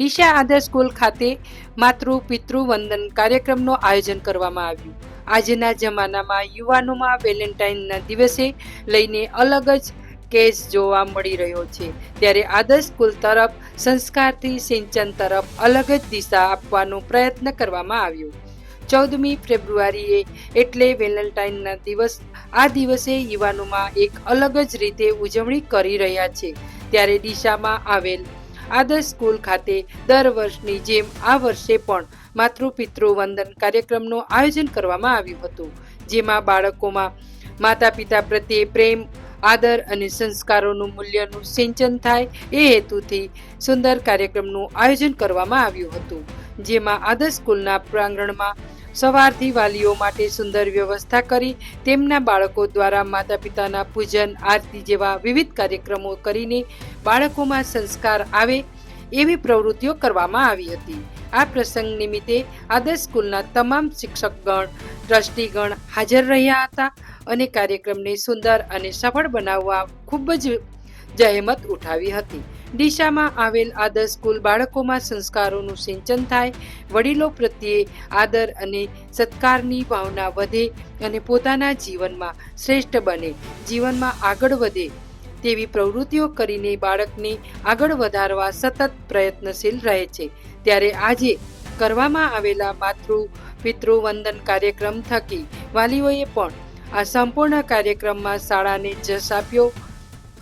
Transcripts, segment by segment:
દિશા આદર્શ સ્કૂલ ખાતે માતૃ, પિતૃ વંદન કાર્યક્રમનું આયોજન કરવામાં આવ્યું. આજના જમાનામાં યુવાનોમાં વેલેન્ટાઇનના દિવસે લઈને અલગ જ કેસ જોવા મળી રહ્યો છે. ત્યારે આદર્શ સ્કૂલ તરફ, સંસ્કારથી સિંચન તરફ અલગ જ દિશા આપવાનો પ્રયત્ન કરવામાં આવ્યો. ચૌદમી ફેબ્રુઆરીએ એટલે વેલેન્ટાઇનના દિવસ, આ દિવસે યુવાનોમાં એક અલગ જ રીતે ઉજવણી કરી રહ્યા છે. ત્યારે દિશામાં આવેલ આદર્શ સ્કૂલ ખાતે દર વર્ષની જેમ આ વર્ષે પણ માતૃપિતૃ વંદન કાર્યક્રમનું આયોજન કરવામાં આવ્યું હતું, જેમાં બાળકોમાં માતા પિતા પ્રત્યે પ્રેમ, આદર અને સંસ્કારોનું મૂલ્યનું સિંચન થાય એ હેતુથી સુંદર કાર્યક્રમનું આયોજન કરવામાં આવ્યું હતું, જેમાં આદર્શ સ્કૂલના પ્રાંગણમાં સવારથી વાલીઓ માટે સુંદર વ્યવસ્થા કરી તેમના બાળકો દ્વારા માતા પિતાના પૂજન, આરતી જેવા વિવિધ કાર્યક્રમો કરીને બાળકોમાં સંસ્કાર આવે એવી પ્રવૃત્તિઓ કરવામાં આવી હતી. આ પ્રસંગ નિમિત્તે આદર્શ સ્કૂલના તમામ શિક્ષકગણ, ટ્રસ્ટીગણ હાજર રહ્યા હતા અને કાર્યક્રમને સુંદર અને સફળ બનાવવા ખૂબ જ જહેમત ઉઠાવી હતી. ડીશામાં આવેલ આદર્શ સ્કૂલ બાળકોમાં સંસ્કારોનું સિંચન થાય, વડીલો પ્રત્યે આદર અને સત્કારની ભાવના વધે અને પોતાના જીવનમાં શ્રેષ્ઠ બને, જીવનમાં આગળ વધે. તેવી પ્રવૃત્તિઓ કરીને બાળકને આગળ વધારવા સતત પ્રયત્નશીલ રહે છે. ત્યારે આજે કરવામાં આવેલા માતૃ, પિતૃ વંદન કાર્યક્રમ થકી વાલીઓએ પણ આ સંપૂર્ણ કાર્યક્રમમાં શાળાને જશ આપ્યો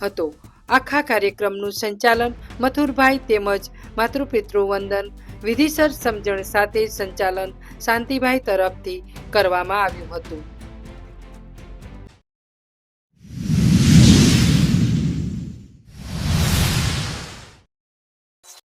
હતો. આખા કાર્યક્રમનું સંચાલન મથુરભાઈ તેમજ માતૃપિતૃ વંદન વિધિસર સમજણ સાથે સંચાલન શાંતિભાઈ તરફથી કરવામાં આવ્યું હતું.